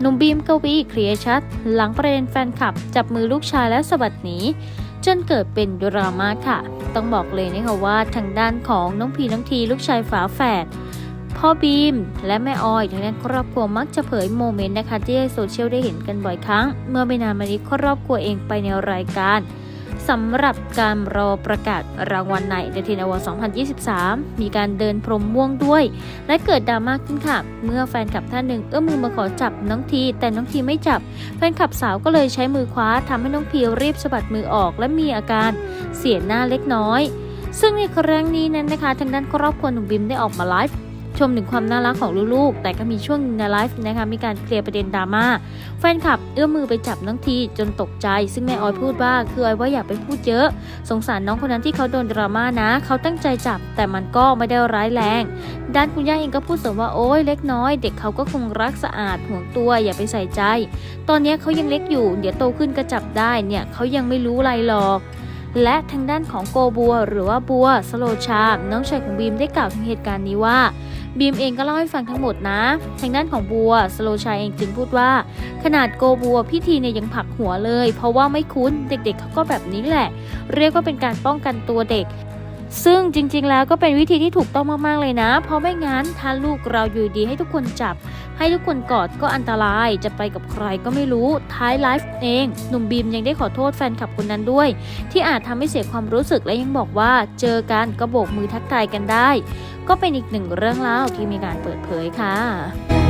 หนุ่มบีมกวีเคลียร์ชัด หลังประเด็นแฟนคลับ จับมือลูกชายและสะบัดหนีจนเกิดเป็นดราม่าค่ะ ต้องบอกเลยนะคะว่าทางด้านของน้องพีน้องทีลูกชายฝาแฝดพ่อบีม และแม่ออยทางด้านครอบครัวมักจะเผยโมเมนต์นะคะที่ให้โซเชียลได้เห็นกันบ่อยครั้ง เมื่อไม่นานมานี้ครอบครัวเองไปในรายการ สำหรับการรอประกาศรางวัลในเดทินอวอร์2023 มีการเดินพรมม่วงด้วย และเกิดดราม่าขึ้นค่ะ เมื่อแฟนคลับท่านหนึ่งเอื้อมมือมาขอจับน้องที แต่น้องทีไม่จับ แฟนคลับสาวก็เลยใช้มือคว้าทำให้น้องพีรีบสะบัดมือออก และมีอาการเสียหน้าเล็กน้อย ซึ่งในครั้งนี้นั้นนะคะ ทางด้านครอบครัวหนุ่มบิมได้ออกมาไลฟ์ ชมถึงความน่ารักของลูกๆ แต่ก็มีช่วงในไลฟ์นะคะมีการเคลียร์ประเด็นดราม่าแฟนคลับเอื้อมมือไปจับน้องทีจนตกใจ ซึ่งแม่ออยพูดว่าคือออยว่าอย่าไปพูดเยอะ สงสารน้องคนนั้นที่เขาโดนดราม่านะ เขาตั้งใจจับแต่มันก็ไม่ได้ร้ายแรง ด้านคุณย่าเองก็พูดเสริมว่าโอ้ยเล็กน้อย เด็กเขาก็คงรักสะอาดห่วงตัวอย่าไปใส่ใจ ตอนนี้เขายังเล็กอยู่ เดี๋ยวโตขึ้นก็จับได้เนี่ยเขายังไม่รู้อะไรหรอก และทางด้านของโกบัว หรือว่าบัวสโลชาน้องชายของบีมได้กล่าวถึงเหตุการณ์นี้ว่าบีมเองก็เล่าให้ฟังทั้งหมดนะ ทางด้านของบัวสโลชาเองจึงพูดว่า ขนาดโกบัวพิธีเนี่ยยังผักหัวเลย เพราะว่าไม่คุ้นเด็กๆเขาก็แบบนี้แหละ เรียกว่าเป็นการป้องกันตัวเด็ก ซึ่งจริงๆแล้วก็เป็นวิธีที่ถูกต้องมากๆเลยนะ เพราะไม่งั้นถ้าลูกเราอยู่ดีให้ทุกคนจับ ให้ทุกคนกอดก็อันตรายจะไปกับใครก็ไม่รู้ท้ายไลฟ์เองหนุ่มบีมยังได้ขอโทษแฟนคลับคนนั้นด้วย ที่อาจทำให้เสียความรู้สึกและยังบอกว่า เจอกันก็โบกมือทักทายกันได้ ก็เป็นอีกหนึ่งเรื่องเล่าที่มีการเปิดเผยค่ะ